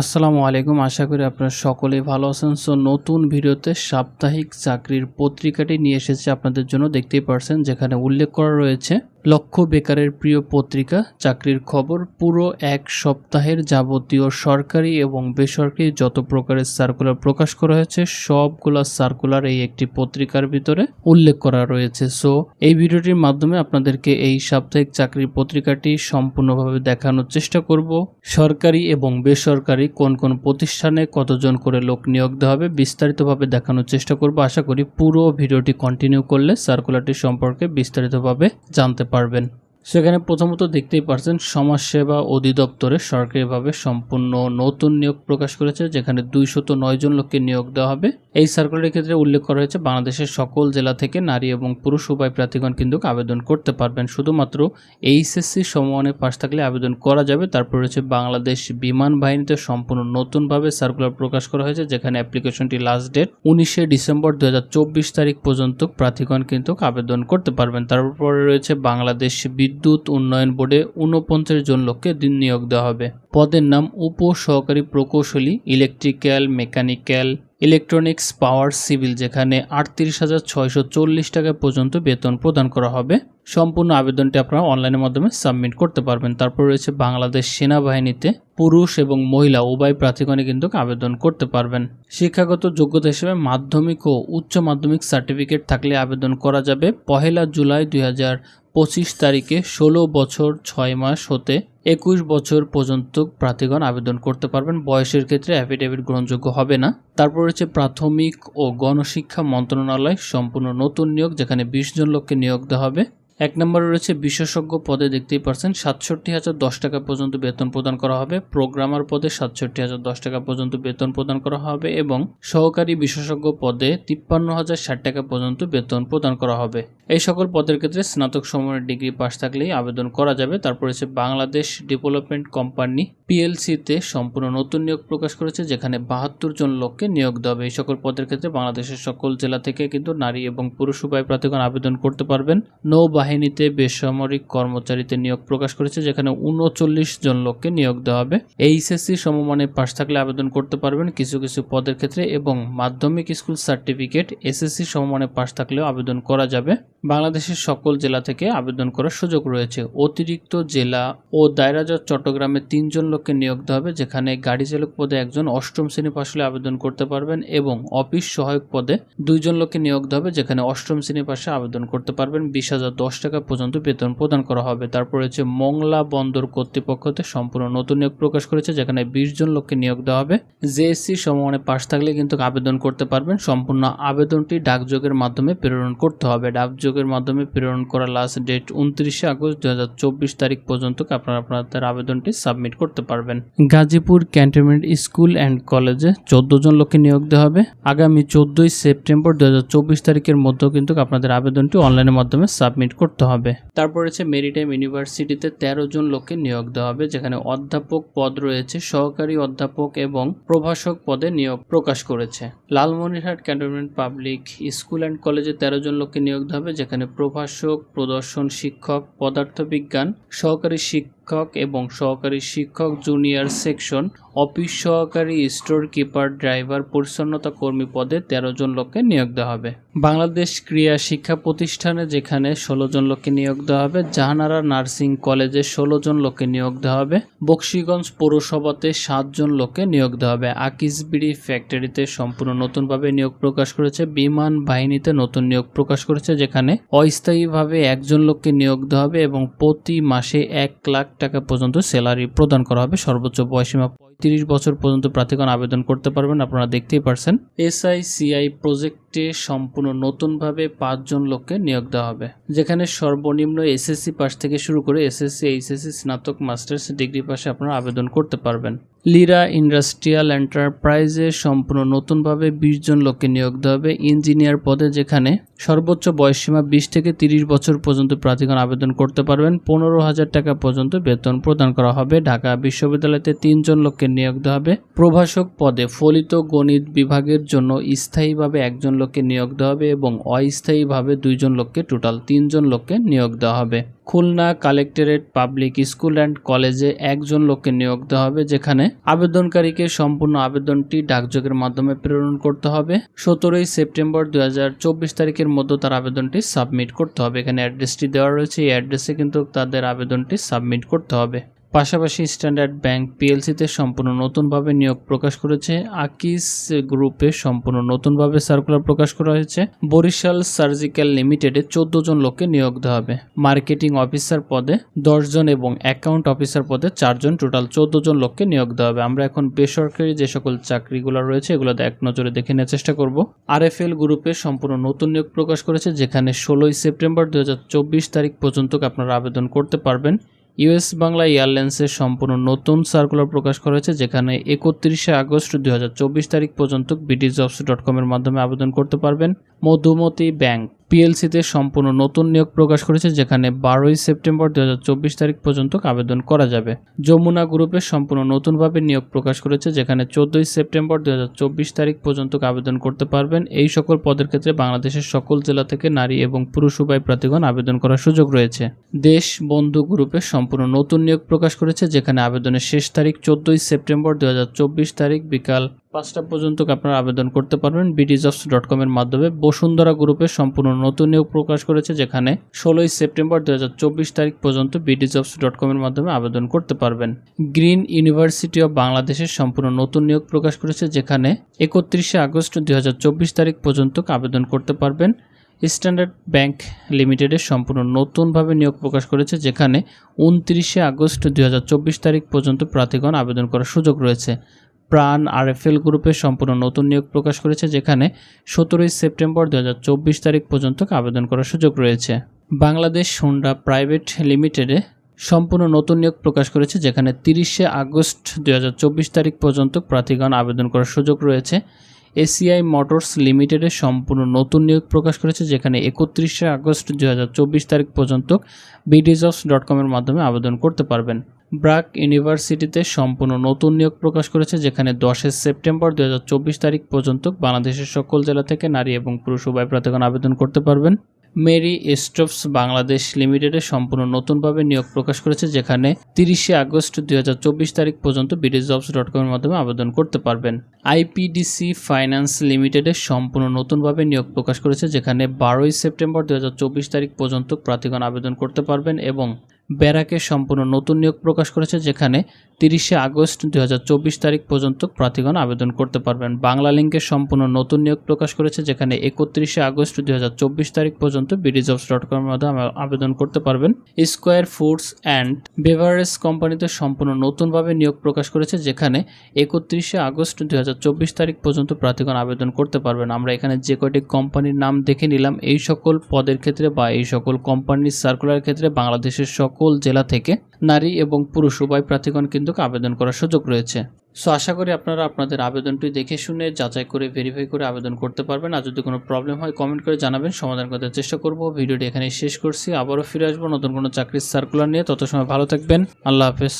আসসালামু আলাইকুম। আশা করি আপনারা সকলেই ভালো আছেন। সো নতুন ভিডিওতে সাপ্তাহিক চাকরির পত্রিকাটি নিয়ে এসেছে আপনাদের জন্য। দেখতেই পারছেন যেখানে উল্লেখ করা রয়েছে লক্ষ্য বেকারের প্রিয় পত্রিকা, চাকরির খবর, পুরো এক সপ্তাহের যাবতীয় সরকারি এবং বেসরকারি যত প্রকারের সার্কুলার প্রকাশ করা হয়েছে, সবগুলা সার্কুলার এই একটি পত্রিকার ভিতরে উল্লেখ করা রয়েছে। সো এই ভিডিওটির মাধ্যমে আপনাদেরকে এই সাপ্তাহিক চাকরির পত্রিকাটি সম্পূর্ণভাবে দেখানোর চেষ্টা করব। সরকারি এবং বেসরকারি কোন কোন প্রতিষ্ঠানে কতজন করে লোক নিয়োগ দেওয়া হবে, বিস্তারিতভাবে দেখানোর চেষ্টা করব। আশা করি পুরো ভিডিওটি কন্টিনিউ করলে সার্কুলারটি সম্পর্কে বিস্তারিতভাবে জানতে পারবেন। সেখানে প্রথমত দেখতেই পারছেন সমাজসেবা অধিদপ্তরে সরকারিভাবে সম্পূর্ণ নতুন নিয়োগ প্রকাশ করেছে, যেখানে দুইশত নয় জন লোককে নিয়োগ দেওয়া হবে। এই সার্কুলারের ক্ষেত্রে উল্লেখ করা হয়েছে, বাংলাদেশের সকল জেলা থেকে নারী এবং পুরুষ উভয় প্রার্থীগণ কিন্তু আবেদন করতে পারবেন। শুধুমাত্র এইচএসসি সমমানে পাশ থাকলে আবেদন করা যাবে। তারপর রয়েছে বাংলাদেশ বিমান বাহিনীতে সম্পূর্ণ নতুনভাবে সার্কুলার প্রকাশ করা হয়েছে, যেখানে অ্যাপ্লিকেশনটি লাস্ট ডেট উনিশে ডিসেম্বর দু হাজার চব্বিশ তারিখ পর্যন্ত প্রার্থীগণ কিন্তু আবেদন করতে পারবেন। তারপরে রয়েছে বাংলাদেশ বিদ্যুৎ উন্নয়ন বোর্ডে উনপঞ্চাশ জন লোককে নিয়োগ দেওয়া হবে। পদের নাম উপ সহকারী প্রকৌশলী, electrical, mechanical, electronics, power, civil, যেখানে আটত্রিশ হাজার ছয়শো চল্লিশ টাকা পর্যন্ত বেতন প্রদান করা হবে। সম্পূর্ণ আবেদনটি আপনারা অনলাইনের মাধ্যমে সাবমিট করতে পারবেন। তারপর রয়েছে বাংলাদেশ সেনাবাহিনীতে পুরুষ এবং মহিলা, উভয় প্রার্থীগণে কিন্তু আবেদন করতে পারবেন। শিক্ষাগত যোগ্যতা হিসেবে মাধ্যমিক ও উচ্চ মাধ্যমিক সার্টিফিকেট থাকলে আবেদন করা যাবে। পহেলা জুলাই দুই পঁচিশ তারিখে ষোলো বছর ছয় মাস হতে একুশ বছর পর্যন্ত প্রার্থীগণ আবেদন করতে পারবেন। বয়সের ক্ষেত্রে অ্যাফিডেভিট গ্রহণযোগ্য হবে না। তারপর রয়েছে প্রাথমিক ও গণশিক্ষা মন্ত্রণালয়, সম্পূর্ণ নতুন নিয়োগ, যেখানে বিশ জন লোককে নিয়োগ দেওয়া হবে। এক নম্বরে রয়েছে বিশেষজ্ঞ পদে দেখতেই পারছেন সাতষট্টি হাজার দশ টাকা পর্যন্ত বেতন প্রদান করা হবে। প্রোগ্রামার পদে সাতষট্টি হাজার দশ টাকা পর্যন্ত বেতন প্রদান করা হবে এবং সহকারী বিশেষজ্ঞ পদে তিপ্পান্ন হাজার ষাট টাকা পর্যন্ত বেতন প্রদান করা হবে। এই সকল পদের ক্ষেত্রে স্নাতক সময়ের ডিগ্রি পাশ থাকলেই আবেদন করা যাবে। তারপর রয়েছে বাংলাদেশ ডেভেলপমেন্ট কোম্পানি পিএলসিতে সম্পূর্ণ নতুন নিয়োগ প্রকাশ করেছে, যেখানে বাহাত্তর জন লোককে নিয়োগ দেওয়া হবে। এই সকল পদের ক্ষেত্রে বাংলাদেশের সকল জেলা থেকে কিন্তু নারী এবং পুরুষ উভয় প্রার্থীগণ আবেদন করতে পারবেন। নৌবাহিনীতে বেসামরিক কর্মচারীতে নিয়োগ প্রকাশ করেছে, যেখানে উনচল্লিশ জন লোককে নিয়োগ দেওয়া হবে। এইচএসসি সমমানে পাশ থাকলে আবেদন করতে পারবেন কিছু কিছু পদের ক্ষেত্রে এবং মাধ্যমিক স্কুল সার্টিফিকেট এসএসসি সমমানের পাশ থাকলেও আবেদন করা যাবে। বাংলাদেশের সকল জেলা থেকে আবেদন করার সুযোগ রয়েছে। অতিরিক্ত জেলা ও দায়রাজত চট্টগ্রামে তিনজন লোককে নিয়োগ দেওয়া হবে, যেখানে গাড়ি চালক পদে একজন অষ্টম শ্রেণি পাশ হলে আবেদন করতে পারবেন এবং অফিস সহায়ক পদে দুইজন লোককে নিয়োগ দেওয়া হবে, যেখানে অষ্টম শ্রেণি পাশে আবেদন করতে পারবেন। বিশ হাজার দশ টাকা পর্যন্ত বেতন প্রদান করা হবে। তারপর রয়েছে মংলা বন্দর কর্তৃপক্ষতে সম্পূর্ণ নতুন নিয়োগ প্রকাশ করেছে, যেখানে বিশ জন লোককে নিয়োগ দেওয়া হবে। জেএসসি সমমানে পাশ থাকলে কিন্তু আবেদন করতে পারবেন। সম্পূর্ণ আবেদনটি ডাকযোগের মাধ্যমে প্রেরণ করতে হবে। ডাকযোগের মাধ্যমে প্রেরণ করা লাস্ট ডেট উনত্রিশে আগস্ট দুহাজার চব্বিশ তারিখ পর্যন্ত আপনারা আপনাদের আবেদনটি সাবমিট করতে পারবেন। গাজীপুর ক্যান্টনমেন্ট স্কুল অ্যান্ড কলেজে চোদ্দ জন লোককে নিয়োগ দেওয়া হবে। আগামী চোদ্দই সেপ্টেম্বর দু হাজার চব্বিশ তারিখের মধ্যেও কিন্তু আপনাদের আবেদনটি অনলাইনের মাধ্যমে সাবমিট করতে হবে। তারপর রয়েছে মেরিটাইম ইউনিভার্সিটিতে তেরো জন লোককে নিয়োগ দেওয়া হবে, যেখানে অধ্যাপক পদ রয়েছে, সহকারী অধ্যাপক এবং প্রভাষক পদে নিয়োগ প্রকাশ করেছে। Lalmonirhat cantonment public school and কলেজে তেরো জন লোককে নিয়োগ দেওয়া হবে যেখানে প্রভাষক প্রদর্শন শিক্ষক পদার্থবিজ্ঞান সহকারী শিক্ষক এবং সহকারী শিক্ষক জুনিয়র সেকশন, অফিস সহকারী স্টোর কিপার ড্রাইভার, পরিচ্ছন্নতা কর্মী পদে তেরো জন লোককে নিয়োগ দেওয়া হবে। বাংলাদেশ ক্রিয়া শিক্ষা প্রতিষ্ঠানে যেখানে ষোলো জন লোককে নিয়োগ দেওয়া হবে, জাহানারা নার্সিং কলেজে ষোলো জন লোককে নিয়োগ দেওয়া হবে, বক্সিগঞ্জ পৌরসভাতে সাতজন লোককে নিয়োগ দেওয়া হবে। আকিসবিড়ি ফ্যাক্টরিতে সম্পূর্ণ নতুনভাবে নিয়োগ প্রকাশ করেছে, বিমান বাহিনীতে নতুন নিয়োগ প্রকাশ করেছে, যেখানে অস্থায়ীভাবে একজন লোককে নিয়োগ দেওয়া হবে এবং প্রতি মাসে এক লাখ টাকা পর্যন্ত স্যালারি প্রদান করা হবে। সর্বোচ্চ বয়সীমা পঁয়ত্রিশ বছর পর্যন্ত প্রার্থীগণ আবেদন করতে পারবেন, আপনারা দেখতেই পারছেন। এসআইসিআই প্রজেক্টে সম্পূর্ণ নতুনভাবে পাঁচজন লোককে নিয়োগ দেওয়া হবে, যেখানে সর্বনিম্ন এসএসসি পাস থেকে শুরু করে এসএসসি, এইচএসসি, স্নাতক, মাস্টার্স ডিগ্রি পাশে আপনারা আবেদন করতে পারবেন। লিরা ইন্ডাস্ট্রিয়াল এন্টারপ্রাইজে সম্পূর্ণ নতুনভাবে বিশ জন লোককে নিয়োগ দেওয়া হবে। ইঞ্জিনিয়ার পদে যেখানে সর্বোচ্চ বয়সসীমা বিশ থেকে তিরিশ বছর পর্যন্ত প্রার্থীগণ আবেদন করতে পারবেন, পনেরো হাজার টাকা পর্যন্ত বেতন প্রদান করা হবে। ঢাকা বিশ্ববিদ্যালয়তে তিনজন লোককে নিয়োগ দেওয়া হবে। প্রভাষক পদে ফলিত গণিত বিভাগের জন্য স্থায়ীভাবে একজন লোককে নিয়োগ দেওয়া হবে এবং অস্থায়ীভাবে দুইজন লোককে টোটাল তিনজন লোককে নিয়োগ দেওয়া হবে। Khulna collectorate public school and কলেজে একজন লোককে নিয়োগ দেওয়া হবে, যেখানে আবেদনকারীকে সম্পূর্ণ আবেদনটি ডাকযোগের মাধ্যমে প্রেরণ করতে হবে। সতেরোই সেপ্টেম্বর দুই হাজার চব্বিশ তারিখের মধ্যে তার আবেদনটি সাবমিট করতে হবে। এখানে অ্যাড্রেসটি দেওয়া রয়েছে, এই অ্যাড্রেসে কিন্তু তাদের আবেদনটি সাবমিট করতে হবে। পাশাপাশি স্ট্যান্ডার্ড ব্যাংক পিএলসিতে সম্পূর্ণ নতুনভাবে নিয়োগ প্রকাশ করেছে। আকিস গ্রুপে সম্পূর্ণ নতুনভাবে সার্কুলার প্রকাশ করা হয়েছে। বরিশাল সার্জিক্যাল লিমিটেডে চোদ্দ জন লোককে নিয়োগ দেওয়া হবে। মার্কেটিং অফিসার পদে দশ জন এবং অ্যাকাউন্ট অফিসার পদে চারজন টোটাল চোদ্দ জন লোককে নিয়োগ দেওয়া হবে। আমরা এখন বেসরকারি যে সকল চাকরিগুলো রয়েছে, এগুলো এক নজরে দেখে নেওয়ার চেষ্টা করব। আরএফএল গ্রুপে সম্পূর্ণ নতুন নিয়োগ প্রকাশ করেছে, যেখানে ষোলোই সেপ্টেম্বর দুই হাজার চব্বিশ তারিখ পর্যন্ত আপনারা আবেদন করতে পারবেন। ইউএস বাংলা এয়ারলাইন্সের সম্পূর্ণ নতুন সার্কুলার প্রকাশ করা হয়েছে, যেখানে একত্রিশে আগস্ট দু হাজার চব্বিশ তারিখ পর্যন্ত বিডি জবস ডট কমের মাধ্যমে আবেদন করতে পারবেন মধুমতি ব্যাংক। পিএলসিতে সম্পূর্ণ নতুন নিয়োগ প্রকাশ করেছে, যেখানে বারোই সেপ্টেম্বর দু হাজার চব্বিশ তারিখ পর্যন্ত আবেদন করা যাবে। যমুনা গ্রুপের সম্পূর্ণ নতুনভাবে নিয়োগ প্রকাশ করেছে, যেখানে চোদ্দই সেপ্টেম্বর দু হাজার চব্বিশ তারিখ পর্যন্ত আবেদন করতে পারবেন। এই সকল পদের ক্ষেত্রে বাংলাদেশের সকল জেলা থেকে নারী এবং পুরুষ উভয় প্রার্থীগণ আবেদন করার সুযোগ রয়েছে। দেশ বন্ধু গ্রুপের সম্পূর্ণ নতুন নিয়োগ প্রকাশ করেছে, যেখানে আবেদনের শেষ তারিখ চোদ্দই সেপ্টেম্বর দুহাজার চব্বিশ তারিখ বিকাল পাঁচটা পর্যন্ত আপনারা আবেদন করতে পারবেন বিডিজবস ডট কমের মাধ্যমে। বসুন্ধরা গ্রুপের সম্পূর্ণ নতুন নিয়োগ প্রকাশ করেছে, যেখানে ষোলোই সেপ্টেম্বর দুই হাজার চব্বিশ তারিখ পর্যন্ত বিডিজবস ডট কমের মাধ্যমে আবেদন করতে পারবেন। গ্রিন ইউনিভার্সিটি অব বাংলাদেশের সম্পূর্ণ নতুন নিয়োগ প্রকাশ করেছে, যেখানে একত্রিশে আগস্ট দুই হাজার চব্বিশ তারিখ পর্যন্ত আবেদন করতে পারবেন। স্ট্যান্ডার্ড ব্যাংক লিমিটেডের সম্পূর্ণ নতুনভাবে নিয়োগ প্রকাশ করেছে, যেখানে উনত্রিশে আগস্ট দুই হাজার চব্বিশ তারিখ পর্যন্ত প্রার্থীগণ আবেদন করার সুযোগ রয়েছে। প্রাণ আরএফএল গ্রুপে সম্পূর্ণ নতুন নিয়োগ প্রকাশ করেছে, যেখানে সতেরোই সেপ্টেম্বর দু হাজার চব্বিশ তারিখ পর্যন্ত আবেদন করার সুযোগ রয়েছে। বাংলাদেশ হোন্ডা প্রাইভেট লিমিটেডে সম্পূর্ণ নতুন নিয়োগ প্রকাশ করেছে, যেখানে তিরিশে আগস্ট দু হাজার চব্বিশ তারিখ পর্যন্ত প্রার্থীগণ আবেদন করার সুযোগ রয়েছে। এসিআই মোটরস লিমিটেডে সম্পূর্ণ নতুন নিয়োগ প্রকাশ করেছে, যেখানে একত্রিশে আগস্ট দু হাজার চব্বিশ তারিখ পর্যন্ত বিডিজবস ডট কমের মাধ্যমে আবেদন করতে পারবেন। ব্রাক ইউনিভার্সিটিতে সম্পূর্ণ নতুন নিয়োগ প্রকাশ করেছে, যেখানে দশই সেপ্টেম্বর দুই হাজার চব্বিশ তারিখ পর্যন্ত বাংলাদেশের সকল জেলা থেকে নারী এবং পুরুষ উভয় প্রার্থীগণ আবেদন করতে পারবেন। মেরি স্টোভস বাংলাদেশ লিমিটেডের সম্পূর্ণ নতুনভাবে নিয়োগ প্রকাশ করেছে, যেখানে তিরিশে আগস্ট দুই হাজার চব্বিশ তারিখ পর্যন্ত বিডিজ জবস ডট কমের মাধ্যমে আবেদন করতে পারবেন। আইপিডিসি ফাইন্যান্স লিমিটেডের সম্পূর্ণ নতুনভাবে নিয়োগ প্রকাশ করেছে, যেখানে বারোই সেপ্টেম্বর দু হাজার চব্বিশ তারিখ পর্যন্ত প্রার্থীগণ আবেদন করতে পারবেন এবং ব্যারাকে সম্পূর্ণ নতুন নিয়োগ প্রকাশ করেছে, যেখানে তিরিশে আগস্ট দুই হাজার চব্বিশ তারিখ পর্যন্ত প্রার্থীগণ আবেদন করতে পারবেন। বাংলা লিঙ্কের সম্পূর্ণ নতুন নিয়োগ প্রকাশ করেছে, যেখানে একত্রিশে আগস্ট দুই হাজার চব্বিশ তারিখ পর্যন্ত বিডিজবস ডট কমের মাধ্যমে আবেদন করতে পারবেন। স্কোয়ার ফুডস অ্যান্ড বেভারেজ কোম্পানিতে সম্পূর্ণ নতুনভাবে নিয়োগ প্রকাশ করেছে, যেখানে একত্রিশে আগস্ট দুই হাজার চব্বিশ তারিখ পর্যন্ত প্রার্থীগণ আবেদন করতে পারবেন। আমরা এখানে যে কয়টি কোম্পানির নাম দেখে নিলাম, এই সকল পদের ক্ষেত্রে বা এই সকল কোম্পানির সার্কুলার ক্ষেত্রে বাংলাদেশের সকল জেলা থেকে নারী এবং পুরুষ উভয় প্রার্থীগণ কিন্তু আবেদন করার সুযোগ রয়েছে। সো আশা করি আপনারা আপনাদের আবেদনটি দেখে শুনে, যাচাই করে ভেরিফাই করে আবেদন করতে পারবেন। আর যদি কোনো প্রবলেম হয় কমেন্ট করে জানাবেন। সমাধান করতে চেষ্টা করব। ভিডিওটি এখানে শেষ করছি। আবারও ফিরে আসব নতুন কোনো চাকরির সার্কুলার নিয়ে। তত সময় ভালো থাকবেন। আল্লাহ হাফেজ।